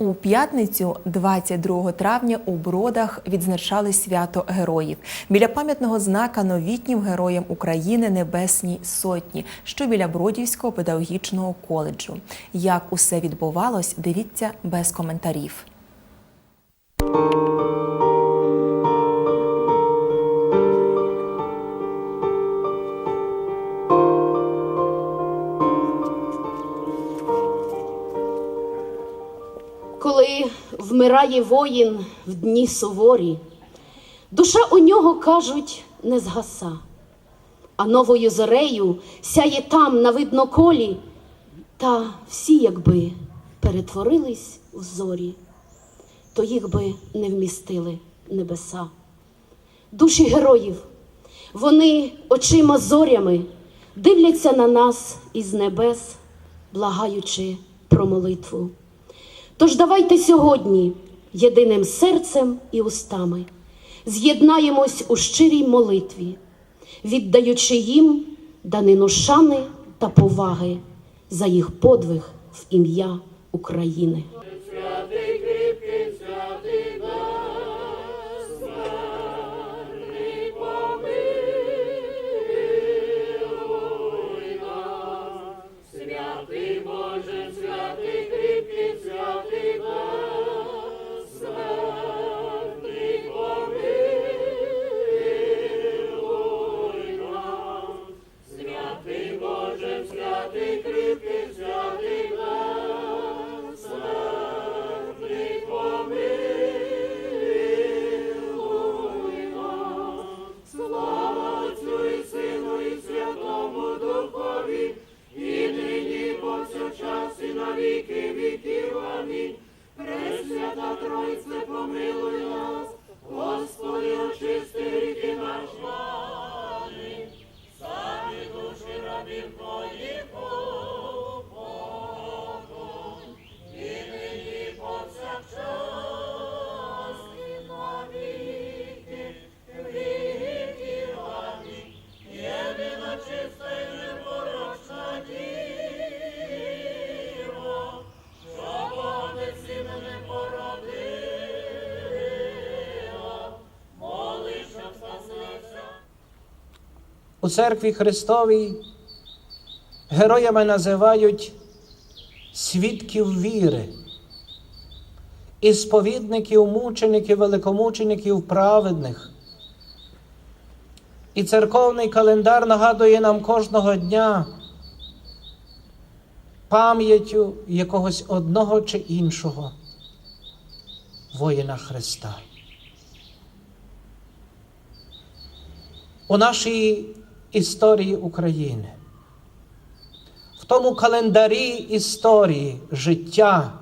У п'ятницю, 22 травня, у Бродах відзначали свято героїв біля пам'ятного знака новітнім героям України Небесній Сотні, що біля Бродівського педагогічного коледжу. Як усе відбувалось, дивіться без коментарів. Вмирає воїн в дні суворі, душа у нього, кажуть, не згаса, а новою зорею сяє там на видноколі, та всі, якби перетворились в зорі, то їх би не вмістили небеса. Душі героїв, вони очима зорями дивляться на нас із небес, благаючи про молитву. Тож давайте сьогодні єдиним серцем і устами з'єднаємось у щирій молитві, віддаючи їм данину шани та поваги за їх подвиг в ім'я України. Тройце, помилуй нас, У церкві Христовій героями називають свідків віри, і сповідників, мучеників, великомучеників праведних. І церковний календар нагадує нам кожного дня пам'яттю якогось одного чи іншого воїна Христа. у нашій історії України, в тому календарі історії життя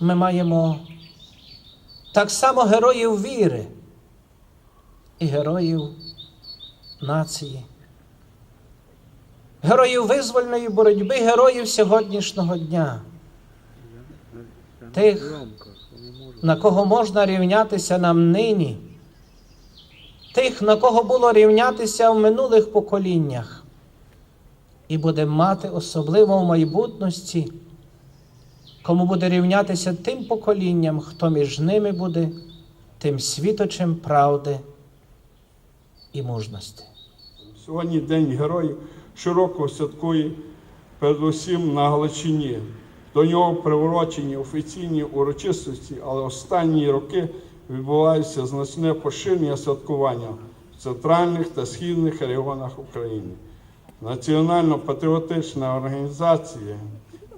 ми маємо так само героїв віри і героїв нації, героїв визвольної боротьби, героїв сьогоднішнього дня, тих, на кого можна рівнятися нам нині тих, на кого було рівнятися в минулих поколіннях, і буде мати особливо в майбутності, кому буде рівнятися тим поколінням, хто між ними буде тим світочем правди і мужності. Сьогодні День Героїв широко святкує передусім на Галичині. До нього приурочені офіційні урочистості, але останні роки відбувається значне поширення святкування в центральних та східних регіонах України. Національно-патріотична організація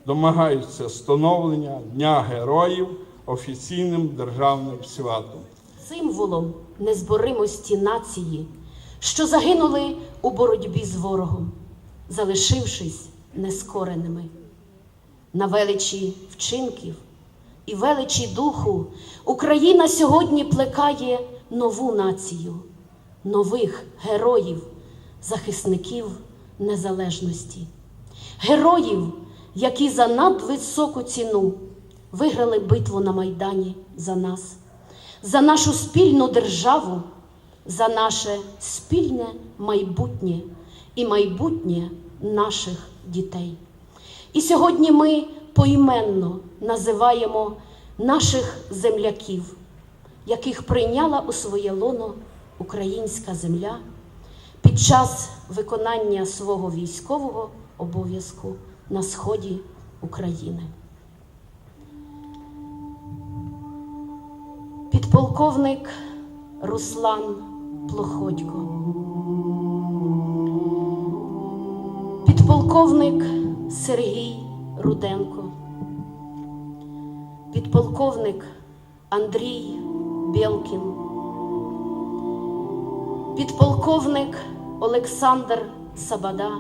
домагаються становлення Дня Героїв офіційним державним святом. Символом незборимості нації, що загинули у боротьбі з ворогом, залишившись нескореними. На величі вчинків і величі духу Україна сьогодні плекає нову націю, нових героїв, захисників незалежності, героїв, які за надвисоку ціну виграли битву на Майдані за нас, за нашу спільну державу, за наше спільне майбутнє і майбутнє наших дітей. І сьогодні ми поіменно називаємо наших земляків, яких прийняла у своє лоно українська земля під час виконання свого військового обов'язку на сході України. Підполковник Руслан Плоходько. Підполковник Сергій Руденко. Підполковник Андрій Білкін. Підполковник Олександр Сабада.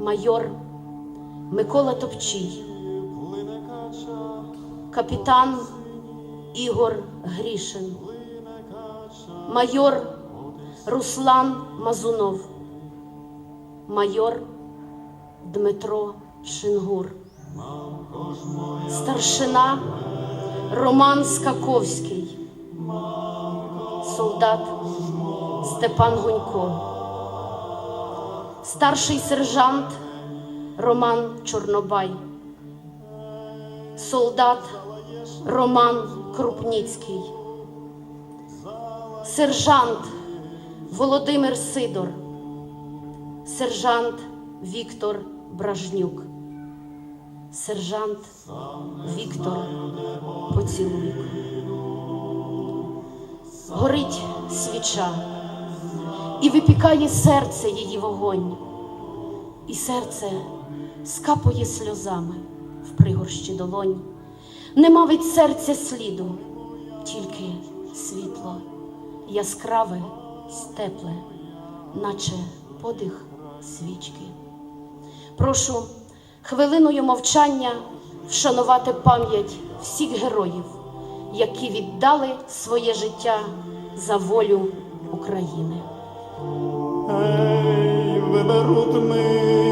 Майор Микола Топчій. Капітан Ігор Грішин. Майор Руслан Мазунов. Майор Дмитро Шингур. Старшина Роман Скаковський. Солдат Степан Гунько. Старший сержант Роман Чорнобай. Солдат Роман Крупніцький. Сержант Володимир Сидор. Сержант Віктор Бражнюк. Сержант Віктор Поцілуйко. Горить свіча і випікає серце її вогонь, і серце скапує сльозами в пригорщі долонь. Нема від серця сліду, тільки світло, яскраве, степле, наче подих свічки. Прошу хвилиною мовчання вшанувати пам'ять всіх героїв, які віддали своє життя за волю України. Ей, виберуть ми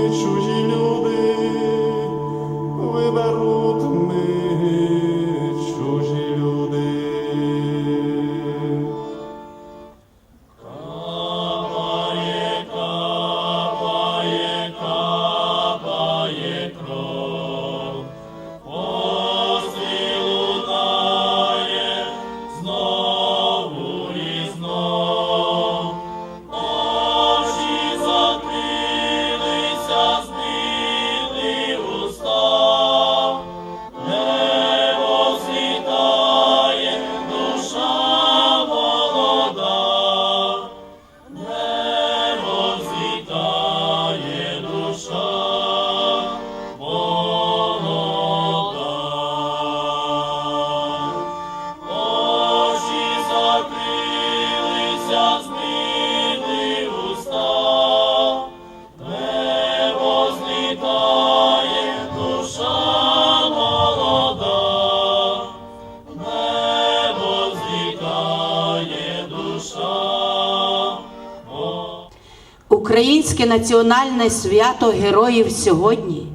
Українське національне свято Героїв сьогодні.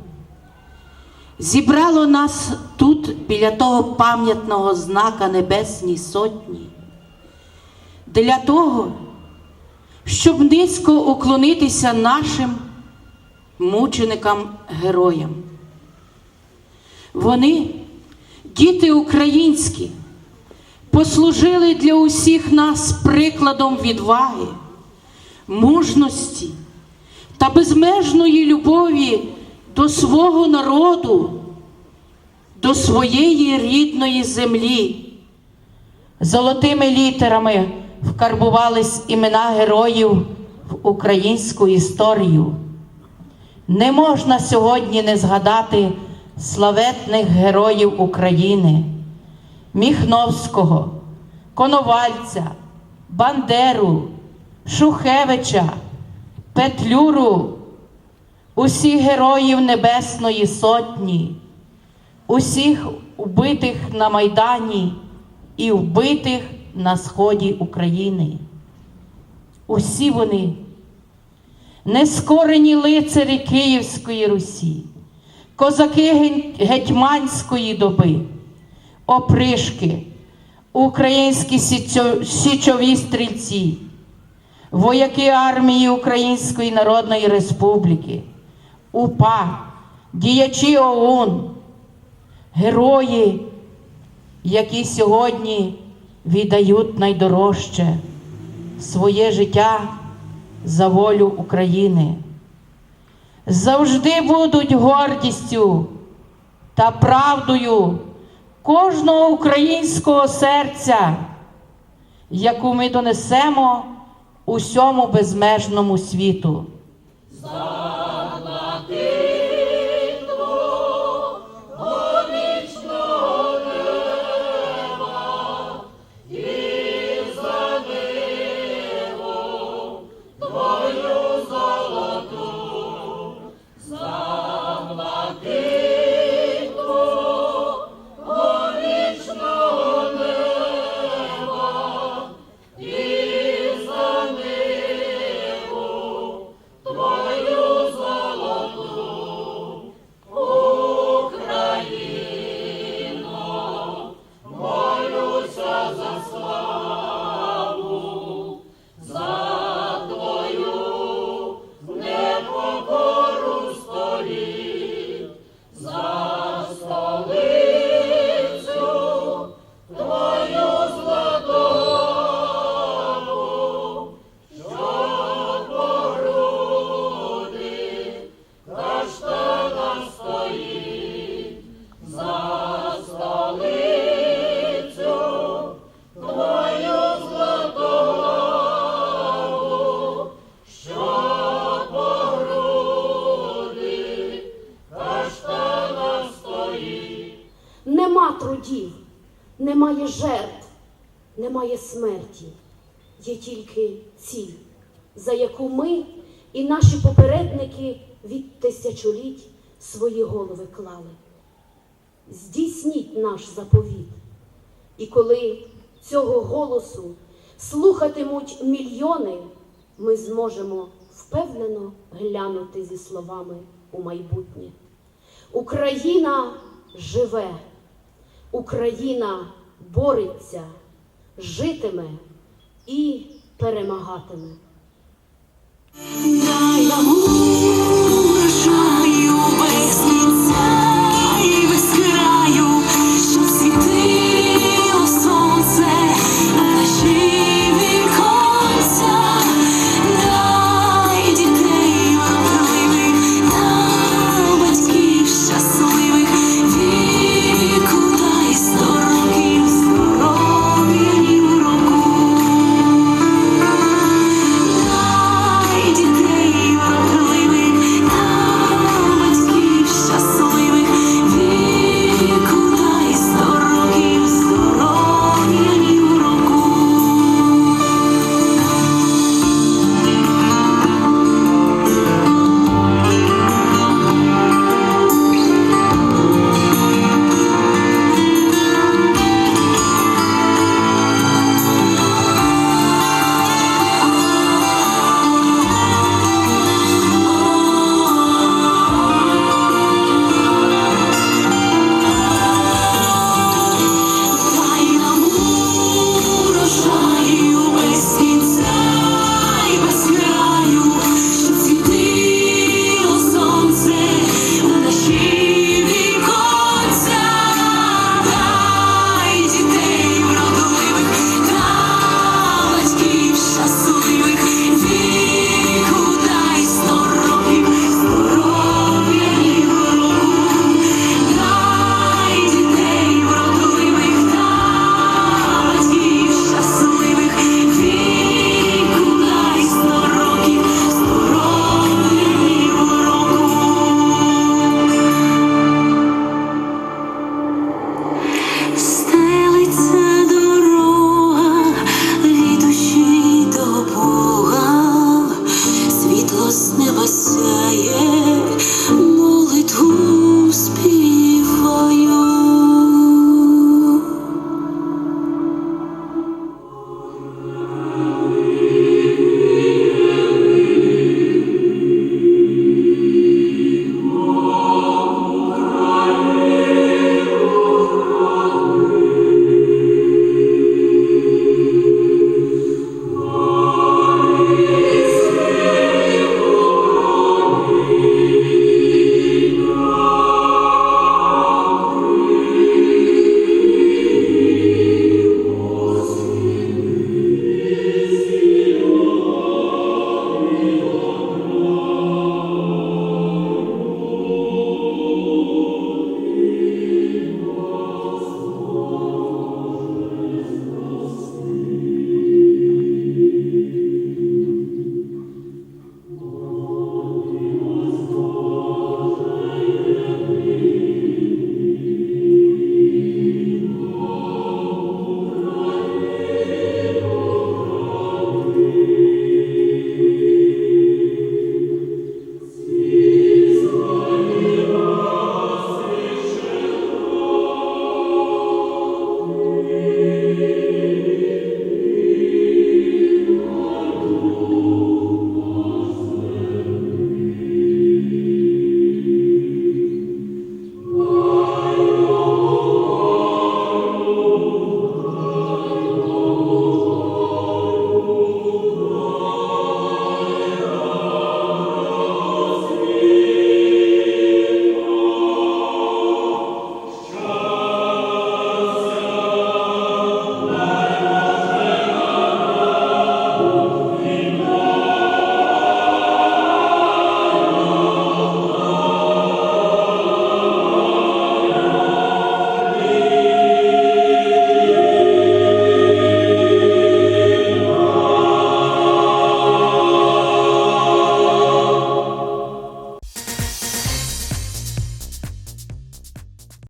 Зібрало нас тут біля того пам'ятного знака Небесній Сотні. Для того, щоб низько уклонитися нашим мученикам-героям. Вони, діти українські, послужили для усіх нас прикладом відваги мужності та безмежної любові до свого народу, до своєї рідної землі. Золотими літерами вкарбувались імена героїв в українську історію. Не можна сьогодні не згадати славетних героїв України Міхновського, Коновальця, Бандеру, Шухевича, Петлюру, усіх героїв Небесної Сотні, усіх убитих на Майдані і вбитих на сході України. Усі вони нескорені лицарі Київської Русі, козаки гетьманської доби, опришки, українські січові стрільці, вояки армії Української Народної Республіки, УПА, діячі ОУН, герої, які сьогодні віддають найдорожче своє життя за волю України. Завжди будуть гордістю та правдою кожного українського серця, яку ми донесемо усьому безмежному світу. Немає смерті. Є тільки ціль, за яку ми і наші попередники від тисячоліть свої голови клали. Здійсніть наш заповіт. І коли цього голосу слухатимуть мільйони, ми зможемо впевнено глянути зі словами у майбутнє. Україна живе, Україна бореться, житиме і перемагатиме.